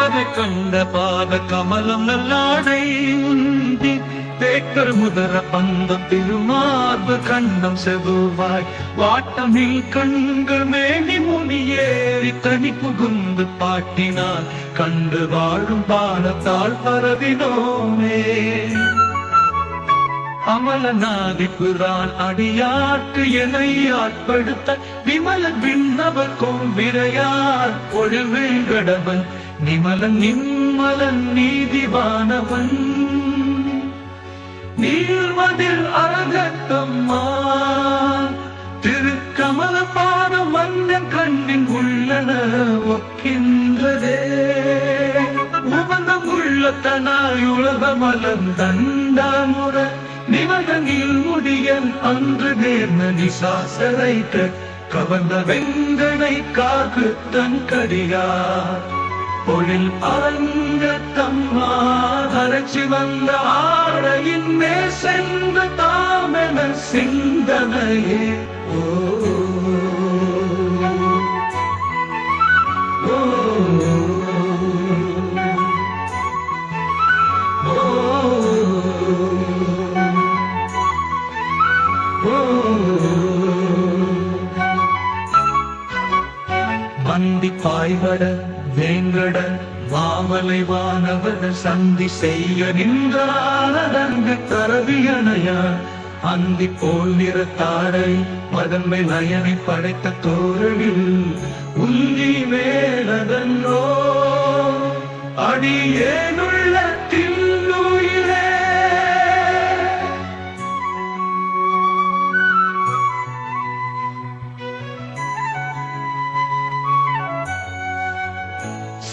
நிற்பதை கண்ட பாத கமலம் நல்லாடை உந்தி தேக்கர் முதர பந்தம் திருமார்பு கண்டம் செதுவாய். வாட்டமில் கண்கள் மேனி முனியேறி தனி புகுந்து பாட்டினால் கண்டு வாழும் பாலத்தால் பரவினோமே. அமலநாதிபுரான் அடியார்க்கு என்னை ஆட்படுத்த விமல விண்ணவர்க்கும் விரையார் பொழுவேங்கடவன் நிமலன் நிம்மலன் நீதிவானவன். நீர்மதில் அரகத்தம்மா திருக்கமல பாதம் மன்னன் கண்ணின் உள்ளன ஒக்கின்றதே. உமந்தம் உள்ளத்தனாய் உலகமலம் தண்டாமுற. நிமகனில் முடியன் அன்று நேர்ந்த நிசாசரைத்த கவர்ந்த வெங்கனை காக்கு தன் கடியார். பொழில் அரங்க தம்மா அரைச்சி வந்த ஆடையின் மே சென்று தாமென சிந்தனையே. ஓ. ஓ, பாய்வட வேங்கட மாமலை வானவர சந்தி செய்ய நின்றானதங்கு கரவியனையார் அந்தி போல் நிற நிறத்தாடை மதன்மை நயனை படைத்த தோரணில் உந்தி மேலதன்றோ அடியேனுள்ளத்தில்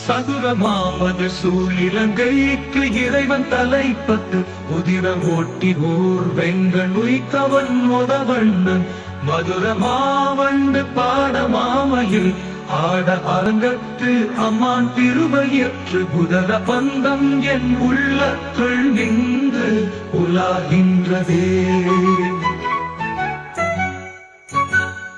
சதுரமாவது சூழிலங்கைக்கு இறைவன் தலைப்பத்து உதிரம் ஓட்டி ஊர் வெங்கன் உய்த்தவன் முதவண்ணன். மதுர மாவண்டு ஆட அரங்கத்து அம்மான் திருமையற்று புதர பந்தம் என் உள்ளத்துள் நின்று உலாகின்றதே.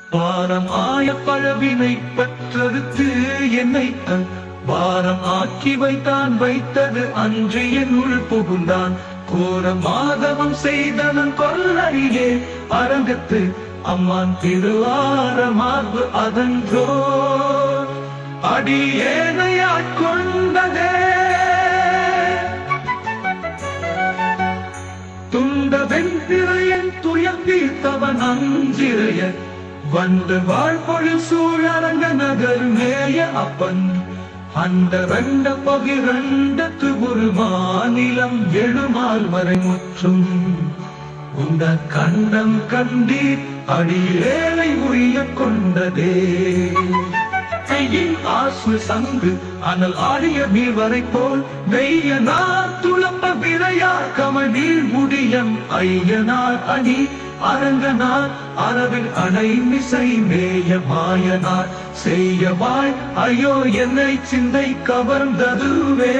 பாரம் ஆய பழவினை பற்றறுத்து என்னை தன் பாரம் ஆக்கி வைத்தான் வைத்தது அன்று என் புகுந்தான். கோர மாதவம் செய்தனன் கொல்லறியே அரங்கத்து அம்மான் திருவார மார்பு அதன்றோ. அடியேனை ஆட்கொண்டதே துண்ட வெண்திரையன் துயம் அஞ்சிறைய வந்து வாழ்பொழு சூழரங்க நகர் மேய அப்பன். அந்த ரெண்ட பகிரண்டத்து ஒரு மாநிலம் எழுமால் மறைமுற்றும். உந்த கண்டம் கண்டீர் அடியேலை உரிய கொண்டதே. கையில் ஆசு சங்கு அனல் ஆடிய மீவரை போல் வெய்யனார் துளம்ப விரையார் கமநீர் முடியம் ஐயனார் அணி அரங்கனார் அரவில் அணை மிசை மேய மாயனார். செய்யவாய் ஐயோ என்னை சிந்தை கவர்ந்ததுவே.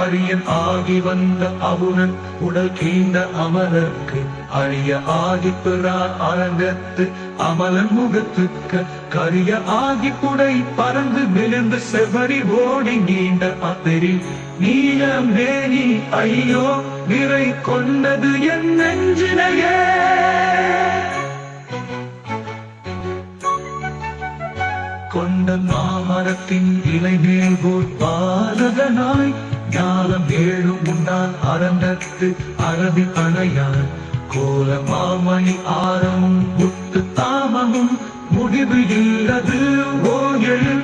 அரியன் ஆகி வந்த அவுணன் உடல் கீண்ட அமரர்க்கு அரிய ஆகி பிறார் அரங்கத்து அமலன் முகத்துக்கு கரிய ஆகி புடை பறந்து விழுந்து செவரி ஓடி நீண்ட அப்பெரி நீலம் ஐயோ நிறை கொண்டது என் நெஞ்சினையே. கொண்ட மாமரத்தின் இலை மேல் போல் பாலகனாய் ஞானம் ஏழும் முன்னால் அரண்டத்து அரபி அணையான் கோல மாமணி ஆரமும் முத்து தாமமும் முடிவு இல்லது ஓ எழு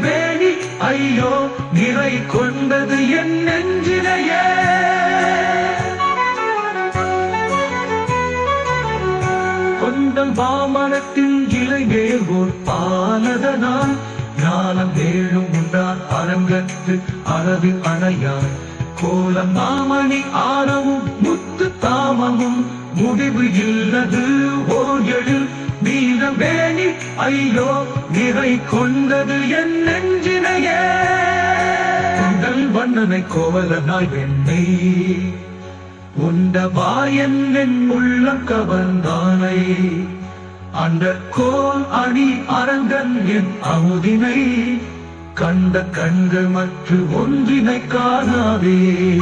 வேணி ஐயோ சிறை கொண்டது என் நெஞ்சினையே. கொண்டல் பாமரத்தின் இலை ஓர் பாலதனால் ஞானம் வேழும் உண்டான் அரங்கத்து அளவு அணையான் கோலம் மாமணி ஆரமும் முத்து தாமமும் முடிவு இல்லது ஓர் எழில் நீலம் வேணி ஐயோ நிறை கொண்டது என் நெஞ்சில் உங்கள் கோவலனாய் வெண்ணை. உண்ட பாயன் என் உள்ளம் கவர்ந்தானை. அந்த கோல் அணி அரங்கன் என் அமுதினை. கண்ட கண்கள் மற்ற ஒன்றினை காணாதே.